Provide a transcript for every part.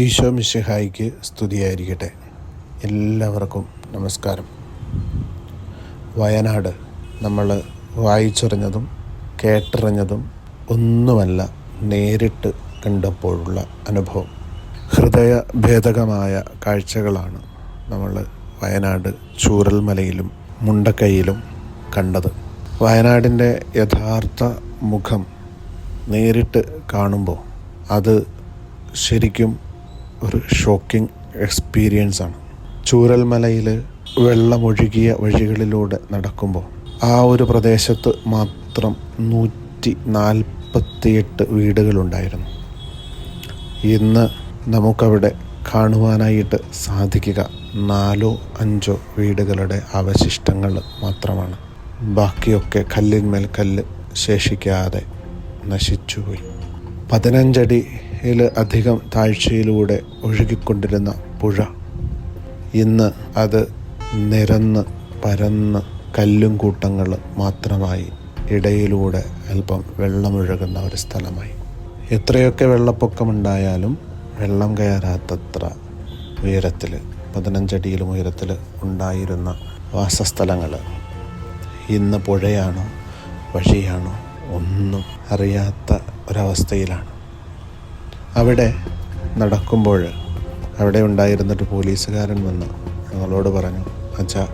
ഈശോ മിശിഹായിക്ക് സ്തുതിയായിരിക്കട്ടെ. എല്ലാവർക്കും നമസ്കാരം. വയനാട് നമ്മൾ വായിച്ചറിഞ്ഞതും കേട്ടറിഞ്ഞതും ഒന്നുമല്ല നേരിട്ട് കണ്ടപ്പോഴുള്ള അനുഭവം. ഹൃദയ ഭേദകമായ കാഴ്ചകളാണ് നമ്മൾ വയനാട് ചൂരൽമലയിലും മുണ്ടക്കൈയിലും കണ്ടത്. വയനാടിന്റെ യഥാർത്ഥ മുഖം നേരിട്ട് കാണുമ്പോൾ അത് ശരിക്കും ഒരു ഷോക്കിംഗ് എക്സ്പീരിയൻസ് ആണ്. ചൂരൽമലയിൽ വെള്ളമൊഴുകിയ വഴികളിലൂടെ നടക്കുമ്പോൾ ആ ഒരു പ്രദേശത്ത് മാത്രം നൂറ്റി നാൽപ്പത്തിയെട്ട് വീടുകളുണ്ടായിരുന്നു. ഇന്ന് നമുക്കവിടെ കാണുവാനായിട്ട് സാധിക്കുക നാലോ അഞ്ചോ വീടുകളുടെ അവശിഷ്ടങ്ങൾ മാത്രമാണ്. ബാക്കിയൊക്കെ കല്ലിന്മേൽ കല്ല് ശേഷിക്കാതെ നശിച്ചുപോയി. പതിനഞ്ചടിയിൽ അധികം താഴ്ചയിലൂടെ ഒഴുകിക്കൊണ്ടിരുന്ന പുഴ. ഇന്ന് അത് നിരന്ന് പരന്ന് കല്ലും കൂട്ടങ്ങൾ മാത്രമായി ഇടയിലൂടെ അല്പം വെള്ളമൊഴുകുന്ന ഒരു സ്ഥലമായി. എത്രയൊക്കെ വെള്ളപ്പൊക്കമുണ്ടായാലും വെള്ളം കയറാത്തത്ര ഉയരത്തിൽ പതിനഞ്ചടിയിലും ഉയരത്തിൽ ഉണ്ടായിരുന്ന വാസസ്ഥലങ്ങൾ ഇന്ന് പുഴയാണോ വഴിയാണോ ഒന്നും അറിയാത്ത ഒരവസ്ഥയിലാണ്. അവിടെ നടക്കുമ്പോൾ അവിടെ ഉണ്ടായിരുന്നിട്ട് പോലീസുകാരൻ വന്ന്. ഞങ്ങളോട് പറഞ്ഞു അച്ഛാ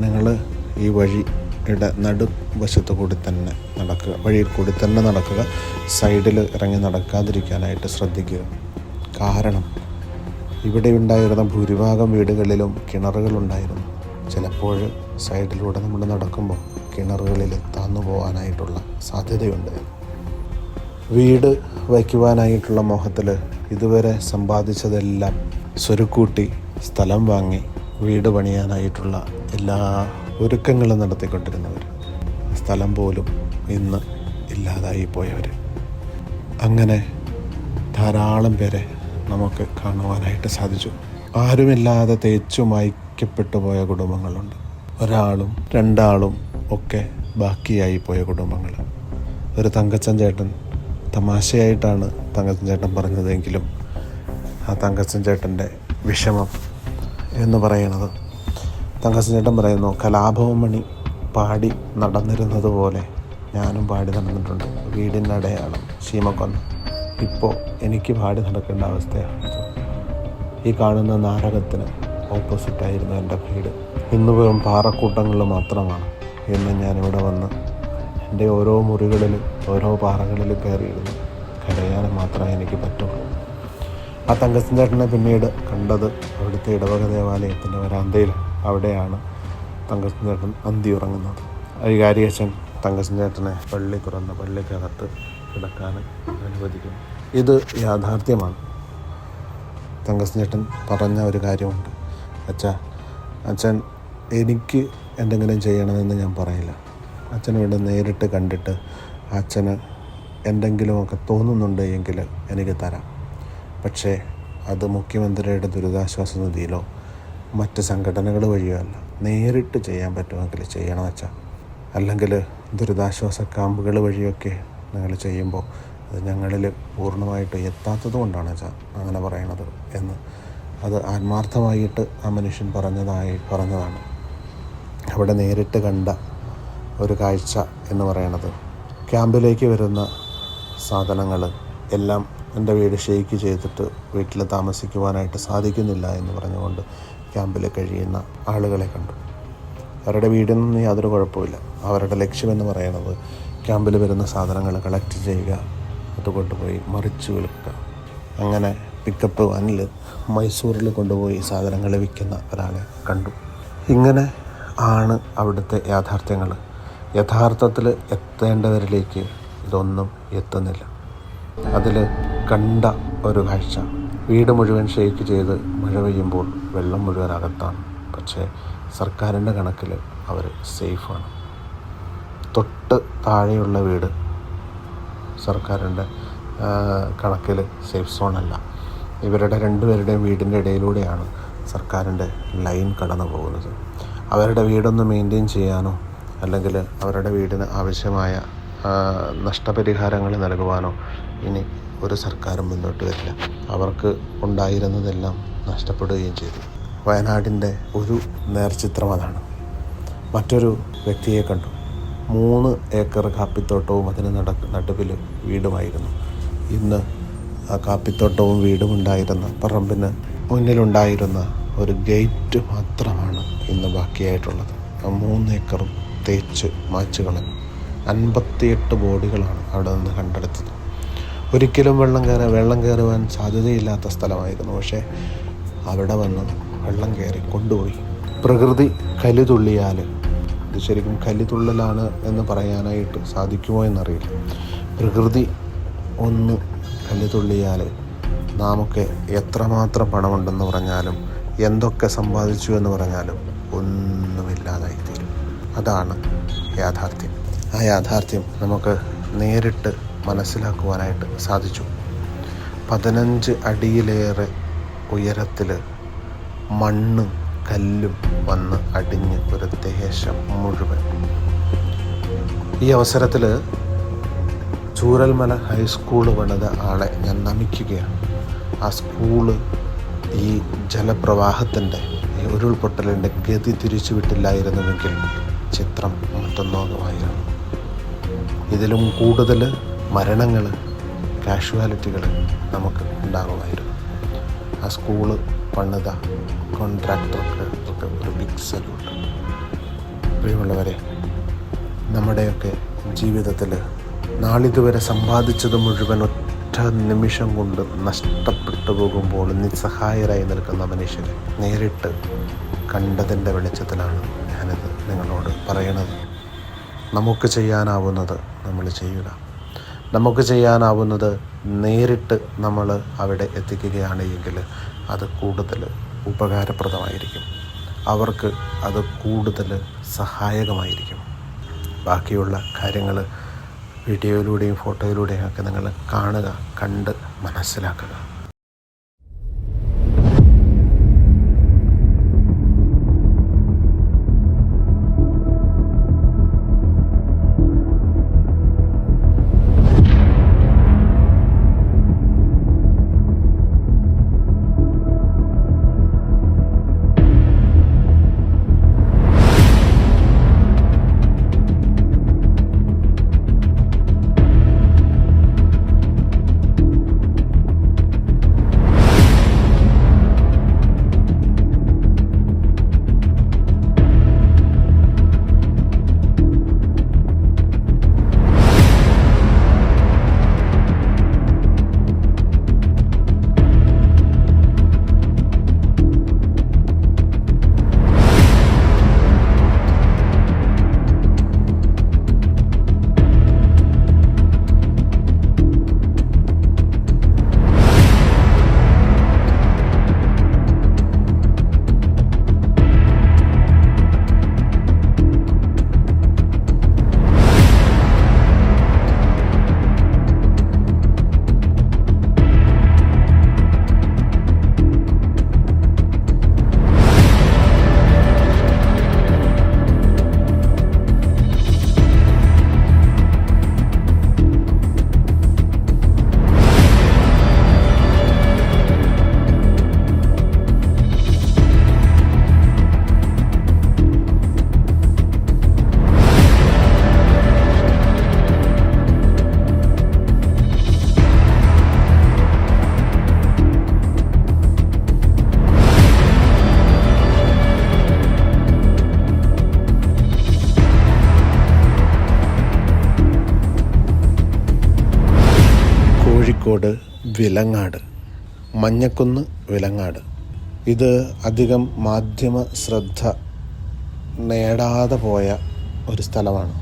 നിങ്ങൾ ഈ വഴിയുടെ നടുവശത്ത് കൂടി തന്നെ നടക്കുക. വഴിയിൽ കൂടി തന്നെ നടക്കുക. സൈഡിൽ ഇറങ്ങി നടക്കാതിരിക്കാനായിട്ട് ശ്രദ്ധിക്കുക. കാരണം ഇവിടെ ഉണ്ടായിരുന്ന ഭൂരിഭാഗം വീടുകളിലും കിണറുകളുണ്ടായിരുന്നു. ചിലപ്പോൾ സൈഡിലൂടെ നമ്മൾ നടക്കുമ്പോൾ കിണറുകളിൽ താന്നു പോകാനായിട്ടുള്ള സാധ്യതയുണ്ട്. വീട് വയ്ക്കുവാനായിട്ടുള്ള മോഹത്തിൽ ഇതുവരെ സമ്പാദിച്ചതെല്ലാം സ്വരുക്കൂട്ടി സ്ഥലം വാങ്ങി വീട് പണിയാനായിട്ടുള്ള എല്ലാ ഒരുക്കങ്ങളും നടത്തിക്കൊണ്ടിരുന്നവർ സ്ഥലം പോലും ഇന്ന് ഇല്ലാതായി പോയവർ അങ്ങനെ ധാരാളം പേരെ നമുക്ക് കാണുവാനായിട്ട് സാധിച്ചു. ആരുമില്ലാതെ തേച്ചു മായ്ക്കപ്പെട്ടു പോയ കുടുംബങ്ങളുണ്ട്. ഒരാളും രണ്ടാളും ഒക്കെ ബാക്കിയായി പോയ കുടുംബങ്ങൾ ഒരു തങ്കച്ചൻ ചേട്ടൻ തമാശയായിട്ടാണ് തങ്കച്ചൻ ചേട്ടൻ പറഞ്ഞതെങ്കിലും ആ തങ്കച്ചൻ ചേട്ടന്റെ വിഷമം എന്ന് പറയുന്നത്. തങ്കച്ചൻ ചേട്ടൻ പറയുന്നു കലാഭവമണി പാടി നടന്നിരുന്നത് പോലെ ഞാനും പാടി നടന്നിട്ടുണ്ട്. വീടിന്റെ അടയാളം ശീമക്കൊന്ന്. ഇപ്പോൾ എനിക്ക് പാടി നടക്കേണ്ട അവസ്ഥയാണ് ഈ കാണുന്ന നാടകത്തിന് ഓപ്പോസിറ്റായിരുന്നു എന്റെ വീട്. ഇന്ന് വെറും പാറക്കൂട്ടങ്ങൾ മാത്രമാണ് ഇന്ന് ഞാനിവിടെ വന്ന് എന്റെ ഓരോ മുറികളിലും ഓരോ പാറകളിലും കയറിയിരുന്നു കരയാൻ മാത്രമേ എനിക്ക് പറ്റുള്ളൂ. ആ തങ്കച്ചൻ ചേട്ടനെ പിന്നീട് കണ്ടത് അവിടുത്തെ ഇടവക ദേവാലയത്തിന്റെ വരാന്തയിൽ അവിടെയാണ് തങ്കച്ചൻ ചേട്ടൻ അന്തി ഉറങ്ങുന്നത് അഴികാരിയച്ഛൻ തങ്കച്ചൻ ചേട്ടനെ പള്ളി തുറന്ന് പള്ളിക്കകത്ത് കിടക്കാൻ അനുവദിക്കുന്നു. ഇത് യാഥാർത്ഥ്യമാണ്. തങ്കച്ചൻ ചേട്ടൻ പറഞ്ഞ ഒരു കാര്യമുണ്ട്. അച്ഛ അച്ഛൻ എനിക്ക് എന്തെങ്കിലും ചെയ്യണമെന്ന് ഞാൻ പറയില്ല. അച്ഛൻ ഇവിടെ നേരിട്ട് കണ്ടിട്ട് അച്ഛന് എന്തെങ്കിലുമൊക്കെ തോന്നുന്നുണ്ട് എങ്കിൽ എനിക്ക് തരാം. പക്ഷേ അത് മുഖ്യമന്ത്രിയുടെ ദുരിതാശ്വാസ നിധിയിലോ മറ്റ് സംഘടനകൾ വഴിയോ അല്ല. നേരിട്ട് ചെയ്യാൻ പറ്റുമെങ്കിൽ ചെയ്യണം വെച്ചാൽ അല്ലെങ്കിൽ ദുരിതാശ്വാസ ക്യാമ്പുകൾ വഴിയൊക്കെ നിങ്ങൾ ചെയ്യുമ്പോൾ അത് ഞങ്ങളിൽ പൂർണമായിട്ട് എത്താത്തത് കൊണ്ടാണ് വെച്ചാൽ അങ്ങനെ പറയണത് എന്ന്. അത് ആത്മാർത്ഥമായിട്ട് ആ മനുഷ്യൻ പറഞ്ഞതായി പറഞ്ഞതാണ്. അവിടെ നേരിട്ട് കണ്ട ഒരു കാഴ്ച എന്ന് പറയണത് ക്യാമ്പിലേക്ക് വരുന്ന സാധനങ്ങൾ എല്ലാം എന്റെ വീട് ഷെയ്ക്ക് ചെയ്തിട്ട് വീട്ടിൽ താമസിക്കുവാനായിട്ട് സാധിക്കുന്നില്ല എന്ന് പറഞ്ഞുകൊണ്ട് ക്യാമ്പിൽ കഴിയുന്ന ആളുകളെ കണ്ടു. അവരുടെ വീടിൽ നിന്ന് യാതൊരു കുഴപ്പമില്ല അവരുടെ ലക്ഷ്യമെന്ന് പറയുന്നത് ക്യാമ്പിൽ വരുന്ന സാധനങ്ങൾ കളക്ട് ചെയ്യുക അത് കൊണ്ടുപോയി മറിച്ച് വിൽക്കുക. അങ്ങനെ പിക്കപ്പ് വാനിൽ മൈസൂരിൽ കൊണ്ടുപോയി സാധനങ്ങൾ വിൽക്കുന്ന ഒരാളെ കണ്ടു. ഇങ്ങനെ ആണ് അവിടുത്തെ യാഥാർത്ഥ്യങ്ങൾ. യഥാർത്ഥത്തിൽ എത്തേണ്ടവരിലേക്ക് ഇതൊന്നും എത്തുന്നില്ല. അതിൽ കണ്ട ഒരു കാഴ്ച. വീട് മുഴുവൻ ഷെയ്ക്ക് ചെയ്ത് മഴ പെയ്യുമ്പോൾ വെള്ളം മുഴുവൻ അകത്താണ്. പക്ഷേ സർക്കാരിന്റെ കണക്കിൽ അവർ സേഫാണ്. തൊട്ട് താഴെയുള്ള വീട് സർക്കാരിന്റെ കണക്കിൽ സേഫ് സോണല്ല. ഇവരുടെ രണ്ടുപേരുടെയും വീടിന്റെ ഇടയിലൂടെയാണ് സർക്കാരിന്റെ ലൈൻ കടന്നു പോകുന്നത് അവരുടെ വീടൊന്ന് മെയിന്റെയിൻ ചെയ്യാനോ അല്ലെങ്കിൽ അവരുടെ വീടിന് ആവശ്യമായ നഷ്ടപരിഹാരങ്ങൾ നൽകുവാനോ ഇനി ഒരു സർക്കാരും മുന്നോട്ട് വരില്ല. അവർക്ക് ഉണ്ടായിരുന്നതെല്ലാം നഷ്ടപ്പെടുകയും ചെയ്തു. വയനാടിന്റെ ഒരു നേർചിത്രം അതാണ്. മറ്റൊരു വ്യക്തിയെ കണ്ടു. മൂന്ന് ഏക്കർ കാപ്പിത്തോട്ടവും അതിന് നട നടുവിൽ വീടുമായിരുന്നു. ഇന്ന് ആ കാപ്പിത്തോട്ടവും വീടും ഉണ്ടായിരുന്ന പറമ്പിന് മുന്നിലുണ്ടായിരുന്ന ഒരു ഗേറ്റ് മാത്രമാണ് ഇന്ന് ബാക്കിയായിട്ടുള്ളത്. ആ മൂന്ന് ഏക്കറും തേച്ച് മാച്ച് കളഞ്ഞു അൻപത്തിയെട്ട് ബോഡികളാണ് അവിടെ നിന്ന് കണ്ടെടുത്തത്. ഒരിക്കലും വെള്ളം കയറി വെള്ളം കയറുവാൻ സാധ്യതയില്ലാത്ത സ്ഥലമായിരുന്നു. പക്ഷേ അവിടെ വന്ന് വെള്ളം കയറി കൊണ്ടുപോയി. പ്രകൃതി കലിതുള്ളിയാൽ ഇത് ശരിക്കും കലിതുള്ളലാണ് എന്ന് പറയാനായിട്ട് സാധിക്കുമോ എന്നറിയില്ല. പ്രകൃതി ഒന്ന് കലിതുള്ളിയാൽ നാമൊക്കെ എത്രമാത്രം പണമുണ്ടെന്ന് പറഞ്ഞാലും എന്തൊക്കെ സമ്പാദിച്ചു എന്ന് പറഞ്ഞാലും ഒന്നുമില്ലാതായി. അതാണ് യാഥാർത്ഥ്യം. ആ യാഥാർത്ഥ്യം നമുക്ക് നേരിട്ട് മനസ്സിലാക്കുവാനായിട്ട് സാധിച്ചു. പതിനഞ്ച് അടിയിലേറെ ഉയരത്തിൽ മണ്ണും കല്ലും വന്ന് അടിഞ്ഞ് ഒരു ദേശം മുഴുവൻ. ഈ അവസരത്തിൽ ചൂരൽമല ഹൈസ്കൂൾ പണിത ആളെ ഞാൻ നമിക്കുകയാണ്. ആ സ്കൂൾ ഈ ജലപ്രവാഹത്തിന്റെ ഉരുൾപൊട്ടലിന്റെ ഗതി തിരിച്ചു വിട്ടില്ലായിരുന്നുവെങ്കിൽ ചിത്രം മറ്റൊന്നാകുമായിരുന്നു ഇതിലും കൂടുതൽ മരണങ്ങൾ കാഷ്വാലിറ്റികൾ നമുക്ക് ഉണ്ടാകുമായിരുന്നു. ആ സ്കൂൾ പണിത കോൺട്രാക്ടർക്ക് ഒരു ബിഗ് സല്യൂട്ട് പ്രിയമുള്ളവരെ നമ്മുടെയൊക്കെ ജീവിതത്തിൽ നാളിതുവരെ സമ്പാദിച്ചത് മുഴുവൻ ഒറ്റ നിമിഷം കൊണ്ട് നഷ്ടപ്പെട്ടു പോകുമ്പോൾ നിസ്സഹായരായി നിൽക്കുന്ന മനുഷ്യരെ നേരിട്ട് കണ്ടതിന്റെ വെളിച്ചത്തിലാണ് ഞാനിത് നിങ്ങളോട് പറയണത്. നമുക്ക് ചെയ്യാനാവുന്നത് നമ്മൾ ചെയ്യുക. നമുക്ക് ചെയ്യാനാവുന്നത് നേരിട്ട് നമ്മൾ അവിടെ എത്തിക്കുകയാണ് എങ്കിൽ അത് കൂടുതൽ ഉപകാരപ്രദമായിരിക്കും. അവർക്ക് അത് കൂടുതൽ സഹായകമായിരിക്കും. ബാക്കിയുള്ള കാര്യങ്ങൾ വീഡിയോയിലൂടെയും ഫോട്ടോയിലൂടെയും ഒക്കെ നിങ്ങൾ കാണുക കണ്ട് മനസ്സിലാക്കുക. വിലങ്ങാട് മഞ്ഞക്കുന്ന് വിലങ്ങാട്. ഇത് അധികം മാധ്യമ ശ്രദ്ധ നേടാതെ പോയ ഒരു സ്ഥലമാണ്.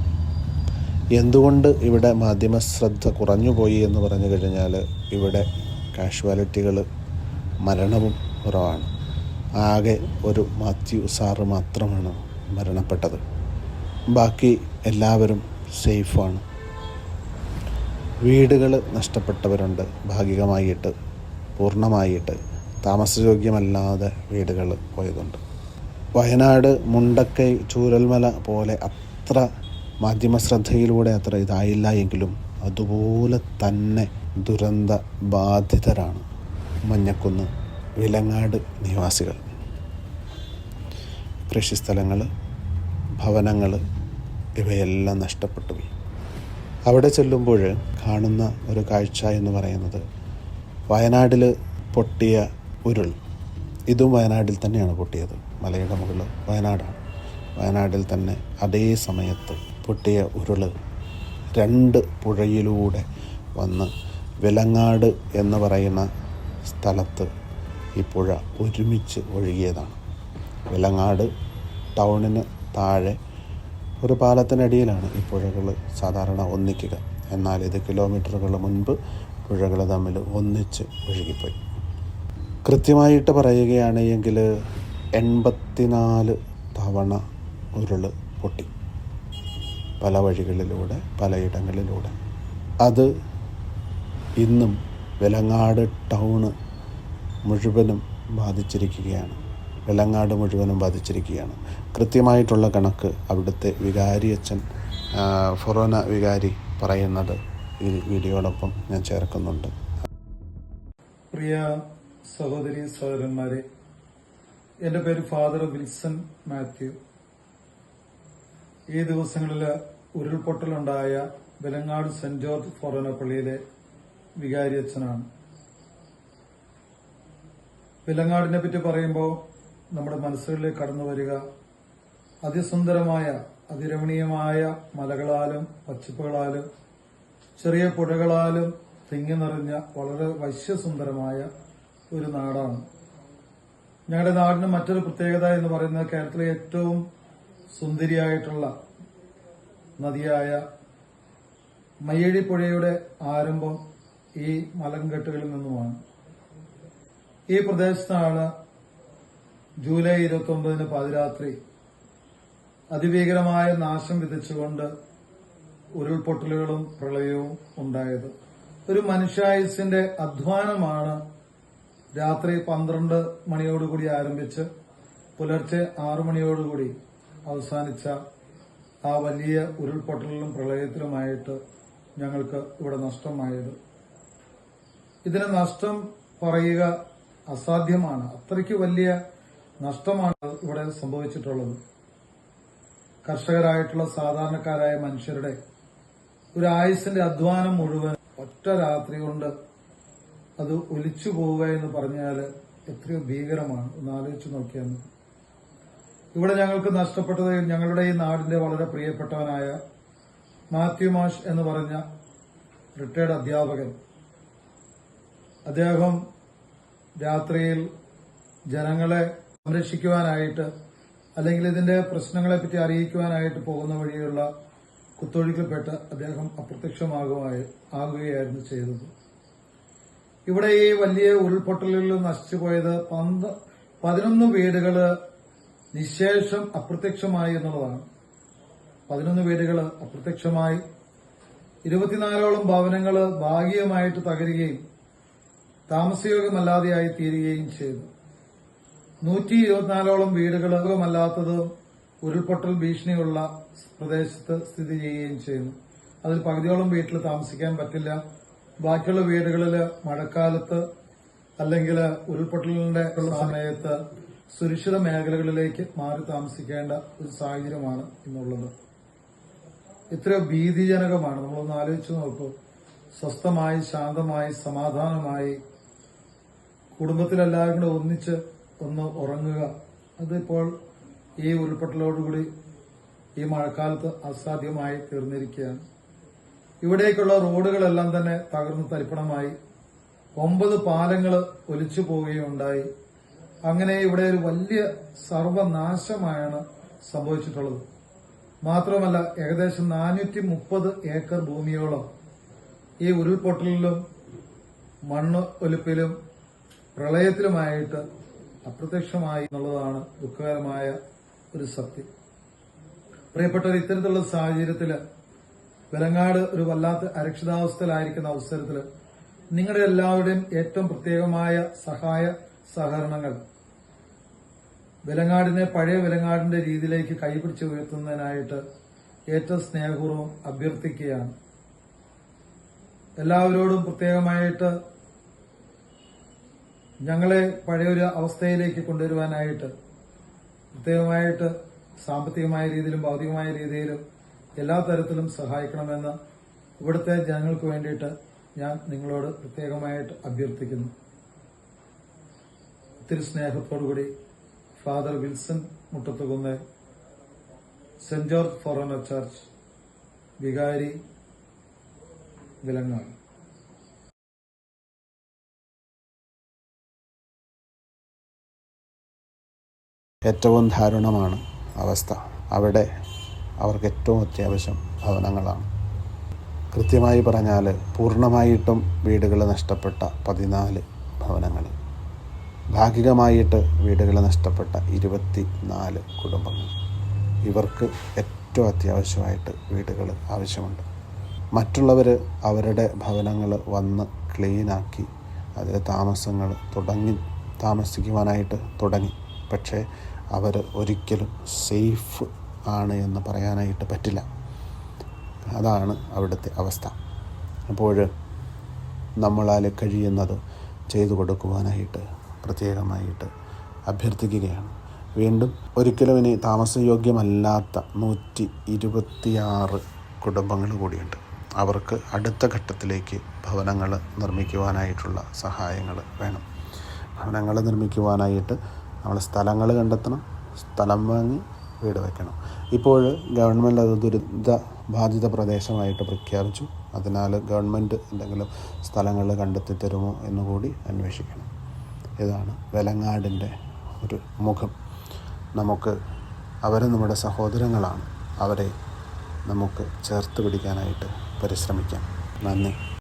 എന്തുകൊണ്ട് ഇവിടെ മാധ്യമ ശ്രദ്ധ കുറഞ്ഞുപോയി എന്ന് പറഞ്ഞു കഴിഞ്ഞാൽ ഇവിടെ കാഷ്വാലിറ്റികൾ മരണവും കുറവാണ്. ആകെ ഒരു മാത്യു സാറ് മാത്രമാണ് മരണപ്പെട്ടത്. ബാക്കി എല്ലാവരും സേഫാണ്. വീടുകൾ നഷ്ടപ്പെട്ടവരുണ്ട് ഭാഗികമായിട്ട് പൂർണമായിട്ട്. താമസയോഗ്യമല്ലാതെ വീടുകൾ പോയതുണ്ട്. വയനാട് മുണ്ടക്കൈ ചൂരൽമല പോലെ അത്ര മാധ്യമ ശ്രദ്ധയിലൂടെ അത്ര ഇതായില്ല എങ്കിലും അതുപോലെ തന്നെ ദുരന്ത ബാധിതരാണ് മഞ്ഞക്കുന്ന് വിലങ്ങാട് നിവാസികൾ. കൃഷിസ്ഥലങ്ങൾ ഭവനങ്ങൾ ഇവയെല്ലാം നഷ്ടപ്പെട്ടു പോയി. അവിടെ ചെല്ലുമ്പോൾ കാണുന്ന ഒരു കാഴ്ച എന്ന് പറയുന്നത് വയനാട്ടിൽ പൊട്ടിയ ഉരുൾ. ഇതും വയനാട്ടിൽ തന്നെയാണ് പൊട്ടിയത്. മലയുടെ മുകളിൽ വയനാടാണ്. വയനാട്ടിൽ തന്നെ അതേ സമയത്ത് പൊട്ടിയ ഉരുൾ രണ്ട് പുഴയിലൂടെ വന്ന് വിലങ്ങാട് എന്ന് പറയുന്ന സ്ഥലത്ത് ഈ പുഴ ഒരുമിച്ച് ഒഴുകിയതാണ്. വിലങ്ങാട് ടൗണിന് താഴെ ഒരു പാലത്തിനടിയിലാണ് ഈ പുഴകൾ സാധാരണ ഒന്നിക്കുക. എന്നാൽ ഇത് കിലോമീറ്ററുകൾ മുൻപ് പുഴകൾ തമ്മിൽ ഒന്നിച്ച് ഒഴുകിപ്പോയി. കൃത്യമായിട്ട് പറയുകയാണെങ്കിൽ എൺപത്തിനാല് തവണ ഉരുൾ പൊട്ടി. പല വഴികളിലൂടെ പലയിടങ്ങളിലൂടെ. അത് ഇന്നും വിലങ്ങാട് ടൗണ് മുഴുവനും ബാധിച്ചിരിക്കുകയാണ്. വെള്ളങ്ങാട് മുഴുവനും ബാധിച്ചിരിക്കുകയാണ്. കൃത്യമായിട്ടുള്ള കണക്ക് അവിടുത്തെ വികാരി അച്ഛൻ ഫൊറോന വികാരി പറയുന്നത് ഈ വീഡിയോടൊപ്പം ഞാൻ ചേർക്കുന്നുണ്ട്. പ്രിയ സഹോദരി സഹോദരന്മാരെ എന്റെ പേര് ഫാദർ വിൽസൺ മാത്യു. ഈ ദിവസങ്ങളിൽ ഉരുൾപൊട്ടലുണ്ടായ വെലങ്ങാട് സെന്റ് ജോർജ് ഫൊറോന പള്ളിയിലെ വികാരി അച്ഛനാണ് വിലങ്ങാടിനെ പറ്റി പറയുമ്പോൾ നമ്മുടെ മനസ്സുകളിലേക്ക് കടന്നു വരിക. അതിസുന്ദരമായ അതിരമണീയമായ മലകളാലും പച്ചപ്പുകളാലും ചെറിയ പുഴകളാലും തിങ്ങി നിറഞ്ഞ വളരെ വശ്യസുന്ദരമായ ഒരു നാടാണ്. ഞങ്ങളുടെ നാടിന് മറ്റൊരു പ്രത്യേകത എന്ന് പറയുന്നത് കേരളത്തിലെ ഏറ്റവും സുന്ദരിയായിട്ടുള്ള നദിയായ മയ്യഴി പുഴയുടെ ആരംഭം ഈ മലങ്കെട്ടുകളിൽ നിന്നുമാണ്. ഈ പ്രദേശത്താണ് ജൂലൈ ഇരുപത്തി ഒമ്പതിന് പാതിരാത്രി അതിഭീകരമായ നാശം വിതച്ചുകൊണ്ട് ഉരുൾപൊട്ടലുകളും പ്രളയവും ഉണ്ടായത്. ഒരു മനുഷ്യായുസിന്റെ അധ്വാനമാണ് രാത്രി പന്ത്രണ്ട് മണിയോടുകൂടി ആരംഭിച്ച് പുലർച്ചെ ആറു മണിയോടുകൂടി അവസാനിച്ച ആ വലിയ ഉരുൾപൊട്ടലിലും പ്രളയത്തിലുമായിട്ട് ഞങ്ങൾക്ക് ഇവിടെ നഷ്ടമായത്. ഇതിന് നഷ്ടം പറയുക അസാധ്യമാണ്. അത്രയ്ക്ക് വലിയ നഷ്ടമാണ് ഇവിടെ സംഭവിച്ചിട്ടുള്ളത്. കർഷകരായിട്ടുള്ള സാധാരണക്കാരായ മനുഷ്യരുടെ ഒരു ആയുസിന്റെ അധ്വാനം മുഴുവൻ ഒറ്റ രാത്രി കൊണ്ട് അത് ഒലിച്ചു പോവുക എന്ന് പറഞ്ഞാൽ എത്രയോ ഭീകരമാണ്. ഒന്ന് ആലോചിച്ച് നോക്കിയാൽ ഇവിടെ ഞങ്ങൾക്ക് നഷ്ടപ്പെട്ടത് ഞങ്ങളുടെ ഈ നാടിന്റെ വളരെ പ്രിയപ്പെട്ടവനായ മാത്യു മാഷ് എന്ന് പറഞ്ഞ റിട്ടയർഡ് അധ്യാപകൻ. അദ്ദേഹം രാത്രിയിൽ ജനങ്ങളെ സംരക്ഷിക്കുവാനായിട്ട് അല്ലെങ്കിൽ ഇതിന്റെ പ്രശ്നങ്ങളെപ്പറ്റി അറിയിക്കുവാനായിട്ട് പോകുന്ന വഴിയുള്ള കുത്തൊഴുക്കിൽപ്പെട്ട് അദ്ദേഹം അപ്രത്യക്ഷമാകുമായി ആകുകയായിരുന്നു ചെയ്തത്. ഇവിടെ ഈ വലിയ ഉരുൾപൊട്ടലിൽ നശിച്ചുപോയത് പന്ത് പതിനൊന്ന് വീടുകൾ നിശേഷം അപ്രത്യക്ഷമായി എന്നുള്ളതാണ്. പതിനൊന്ന് വീടുകൾ അപ്രത്യക്ഷമായി. ഇരുപത്തിനാലോളം ഭവനങ്ങൾ ഭാഗികമായിട്ട് തകരുകയും താമസയോഗ്യമല്ലാതെയായി തീരുകയും ചെയ്തു. നൂറ്റി ഇരുപത്തിനാലോളം വീടുകൾ അല്ലാത്തത് ഉരുൾപൊട്ടൽ ഭീഷണിയുള്ള പ്രദേശത്ത് സ്ഥിതി ചെയ്യുകയും ചെയ്യുന്നു. അതിൽ പകുതിയോളം വീട്ടിൽ താമസിക്കാൻ പറ്റില്ല. ബാക്കിയുള്ള വീടുകളിൽ മഴക്കാലത്ത് അല്ലെങ്കിൽ ഉരുൾപൊട്ടലിന്റെ സമയത്ത് സുരക്ഷിത മേഖലകളിലേക്ക് മാറി താമസിക്കേണ്ട ഒരു സാഹചര്യമാണ് ഇന്നുള്ളത്. ഇത്ര ഭീതിജനകമാണ്. നമ്മളൊന്ന് ആലോചിച്ച് നോക്കൂ. സ്വസ്ഥമായി ശാന്തമായി സമാധാനമായി കുടുംബത്തിലെല്ലാവരും കൂടെ ഒന്നിച്ച് ഒന്ന് ഉറങ്ങുക. അതിപ്പോൾ ഈ ഉരുൾപൊട്ടലോടുകൂടി ഈ മഴക്കാലത്ത് അസാധ്യമായി തീർന്നിരിക്കുകയാണ്. ഇവിടേക്കുള്ള റോഡുകളെല്ലാം തന്നെ തകർന്ന് തരിപ്പണമായി. ഒമ്പത് പാലങ്ങൾ ഒലിച്ചു പോവുകയുണ്ടായി. അങ്ങനെ ഇവിടെ ഒരു വലിയ സർവനാശമായാണ് സംഭവിച്ചിട്ടുള്ളത്. മാത്രമല്ല ഏകദേശം നാനൂറ്റി മുപ്പത് ഏക്കർ ഭൂമിയോളം ഈ ഉരുൾപൊട്ടലിലും മണ്ണ് ഒലിപ്പിലും പ്രളയത്തിലുമായിട്ട് അപ്രത്യക്ഷമായി എന്നുള്ളതാണ് ദുഃഖകരമായ ഒരു സത്യം. പ്രിയപ്പെട്ടവർ ഇത്തരത്തിലുള്ള സാഹചര്യത്തിൽ വിലങ്ങാട് ഒരു വല്ലാത്ത അരക്ഷിതാവസ്ഥയിലായിരിക്കുന്ന അവസരത്തിൽ നിങ്ങളുടെ എല്ലാവരുടെയും ഏറ്റവും പ്രത്യേകമായ സഹായ സഹകരണങ്ങൾ വിലങ്ങാടിനെ പഴയ വിലങ്ങാടിന്റെ രീതിയിലേക്ക് കൈപിടിച്ച് ഉയർത്തുന്നതിനായിട്ട് ഏറ്റവും സ്നേഹപൂർവം അഭ്യർത്ഥിക്കുകയാണ്. എല്ലാവരോടും പ്രത്യേകമായിട്ട് ഞങ്ങളെ പഴയൊരു അവസ്ഥയിലേക്ക് കൊണ്ടുവരുവാനായിട്ട് പ്രത്യേകമായിട്ട് സാമ്പത്തികമായ രീതിയിലും ഭൗതികമായ രീതിയിലും എല്ലാ തരത്തിലും സഹായിക്കണമെന്ന് ഇവിടുത്തെ ജനങ്ങൾക്ക് വേണ്ടിയിട്ട് ഞാൻ നിങ്ങളോട് പ്രത്യേകമായിട്ട് അഭ്യർത്ഥിക്കുന്നു. ഒത്തിരി സ്നേഹത്തോടുകൂടി father Wilson Muttathukunnu saint George forane church വികാരി വിലങ്ങാട്. ഏറ്റവും ദാരുണമാണ് അവസ്ഥ. അവിടെ അവർക്ക് ഏറ്റവും അത്യാവശ്യം ഭവനങ്ങളാണ്. കൃത്യമായി പറഞ്ഞാൽ പൂർണമായിട്ടും വീടുകൾ നഷ്ടപ്പെട്ട പതിനാല് ഭവനങ്ങൾ ഭാഗികമായിട്ട് വീടുകൾ നഷ്ടപ്പെട്ട ഇരുപത്തി നാല് കുടുംബങ്ങൾ ഇവർക്ക് ഏറ്റവും അത്യാവശ്യമായിട്ട് വീടുകൾ ആവശ്യമുണ്ട്. മറ്റുള്ളവർ അവരുടെ ഭവനങ്ങൾ വന്ന് ക്ലീനാക്കി അതിൽ താമസങ്ങൾ തുടങ്ങി താമസിക്കുവാനായിട്ട് തുടങ്ങി. പക്ഷേ അവർ ഒരിക്കലും സേഫ് ആണ് എന്ന് പറയാനായിട്ട് പറ്റില്ല. അതാണ് അവിടുത്തെ അവസ്ഥ. അപ്പോൾ നമ്മളാൽ കഴിയുന്നത് ചെയ്തു കൊടുക്കുവാനായിട്ട് പ്രത്യേകമായിട്ട് അഭ്യർത്ഥിക്കുകയാണ്. വീണ്ടും ഒരിക്കലും ഇനി താമസയോഗ്യമല്ലാത്ത നൂറ്റി ഇരുപത്തിയാറ് കുടുംബങ്ങൾ കൂടിയുണ്ട്. അവർക്ക് അടുത്ത ഘട്ടത്തിലേക്ക് ഭവനങ്ങൾ നിർമ്മിക്കുവാനായിട്ടുള്ള സഹായങ്ങൾ വേണം. ഭവനങ്ങൾ നിർമ്മിക്കുവാനായിട്ട് നമ്മൾ സ്ഥലങ്ങൾ കണ്ടെത്തണം സ്ഥലം വാങ്ങി വീട് വയ്ക്കണം ഇപ്പോൾ ഗവൺമെന്റ് അത് ദുരിത ബാധിത പ്രദേശമായിട്ട് പ്രഖ്യാപിച്ചു. അതിനാൽ ഗവൺമെന്റ് എന്തെങ്കിലും സ്ഥലങ്ങൾ കണ്ടെത്തി തരുമോ എന്നുകൂടി അന്വേഷിക്കണം. ഇതാണ് വെലങ്ങാടിന്റെ ഒരു മുഖം. നമുക്ക് അവർ നമ്മുടെ സഹോദരങ്ങളാണ്. അവരെ നമുക്ക് ചേർത്ത് പിടിക്കാനായിട്ട് പരിശ്രമിക്കാം. നന്ദി.